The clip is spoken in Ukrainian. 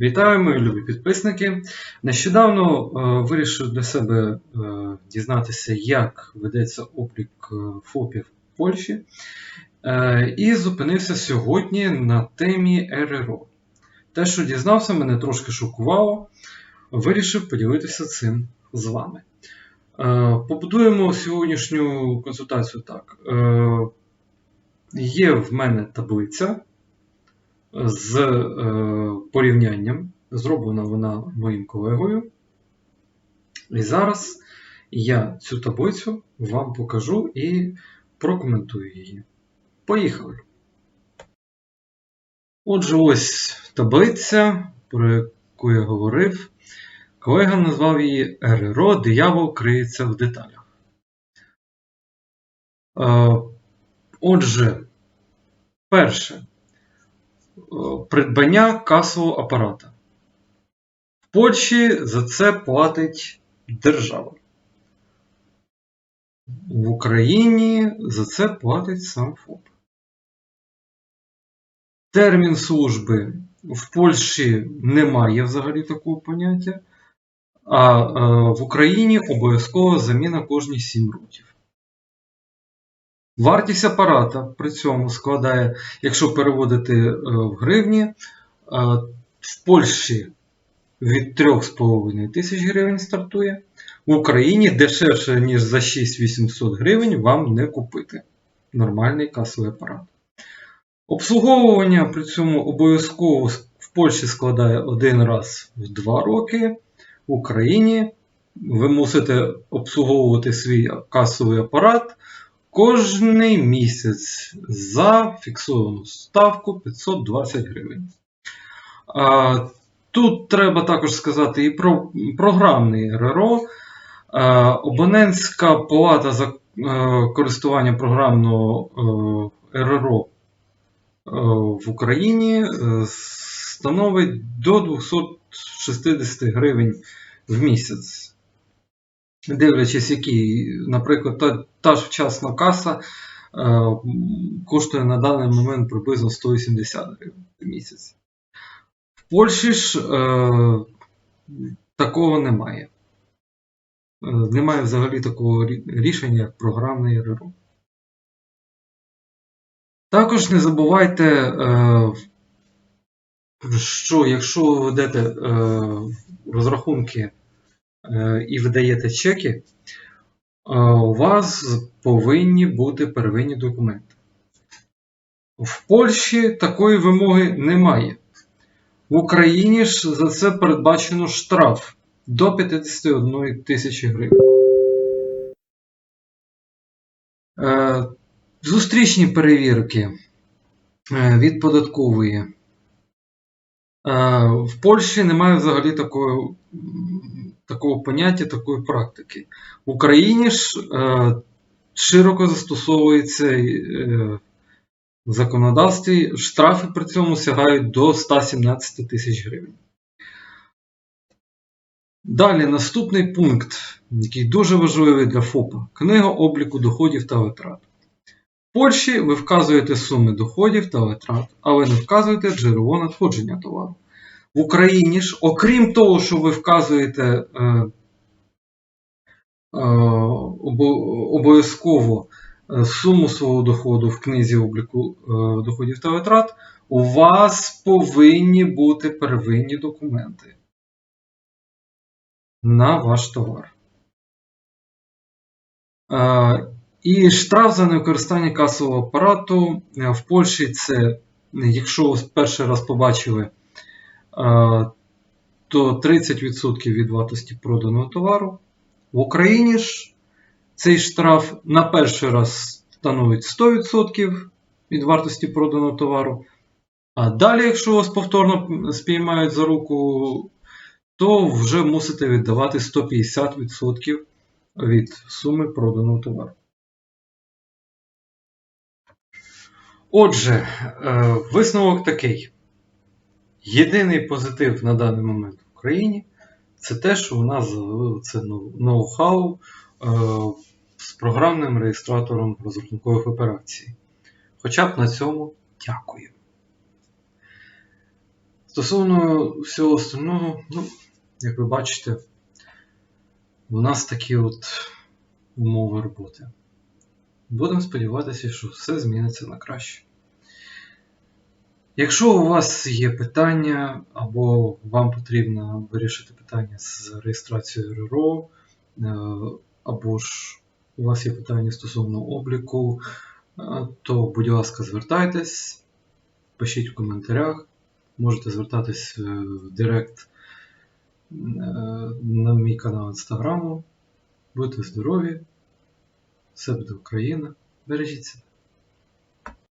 Вітаю, мої любі підписники. Нещодавно е, вирішив для себе е, дізнатися, як ведеться облік е, ФОПів в Польщі. Е, і зупинився сьогодні на темі РРО. Те, що дізнався, мене трошки шокувало. Вирішив поділитися цим з вами. Е, побудуємо сьогоднішню консультацію так. Е, є в мене таблиця з е, порівнянням. Зроблена вона моїм колегою. І зараз я цю таблицю вам покажу і прокоментую її. Поїхали. Отже, ось таблиця, про яку я говорив. Колега назвав її РРО Диявол криється в деталях. Е, Отже, перше. Придбання касового апарата. В Польщі за це платить держава. В Україні за це платить сам ФОП. Термін служби в Польщі немає взагалі такого поняття, а е, в Україні обов'язково заміна кожні 7 років. Вартість апарата при цьому складає, якщо переводити е, в гривні, е, в Польщі від 3,5 тисяч гривень стартує. В Україні дешевше, ніж за 6800 гривень вам не купити нормальний касовий апарат. Обслуговування при цьому обов'язково в Польщі складає один раз в 2 роки. В Україні ви мусите обслуговувати свій касовий апарат кожний місяць за фіксовану ставку 520 гривень. Тут треба також сказати і про програмний РРО. Абонентська плата за е, користування програмного е, РРО е, в Україні становить до 260 гривень в місяць. Дивлячись, який, наприклад, та, та ж вчасна каса е, коштує на даний момент приблизно 180 гривень в місяць. В Польщі ж е, такого немає. Е, немає взагалі такого рішення, як програмний РРО. Також не забувайте, е, що якщо ви ведете е, розрахунки і видаєте чеки, е, у вас повинні бути первинні документи. В Польщі такої вимоги немає. В Україні ж за це передбачено штраф до 51 тисячі гривень. Е, Зустрічні перевірки е, від податкової. Е, В Польщі немає взагалі такої, такого поняття, такої практики. В Україні ж е, широко застосовується е, в законодавстві, штрафи при цьому сягають до 117 тисяч гривень. Далі наступний пункт, який дуже важливий для ФОПа книга обліку доходів та витрат. В Польщі ви вказуєте суми доходів та витрат, але не вказуєте джерело надходження товару. В Україні ж, окрім того, що ви вказуєте е, е, обов'язково е, суму свого доходу в книзі обліку доходів та витрат, у вас повинні бути первинні документи на ваш товар. І штраф за невикористання касового апарату в Польщі це, якщо ви перший раз побачили, то 30% від вартості проданого товару. В Україні ж цей штраф на перший раз становить 100% від вартості проданого товару. А далі, якщо вас повторно спіймають за руку, то вже мусите віддавати 150% від суми проданого товару. Отже, е, висновок такий. Єдиний позитив на даний момент в Україні це те, що у нас завели це ноу-хау е, з програмним реєстратором розрахункових операцій. Хоча б на цьому дякую. Стосовно всього остального, ну, як ви бачите, у нас такі от умови роботи. Будемо сподіватися, що все зміниться на краще. Якщо у вас є питання, або вам потрібно вирішити питання з реєстрацією РРО, е, або ж у вас є питання стосовно обліку, е, то, будь ласка, звертайтесь, пишіть в коментарях, можете звертатись е, в Директ на мій канал Інстаграму. Будьте здорові! Все буде Україна! Бережіть себе!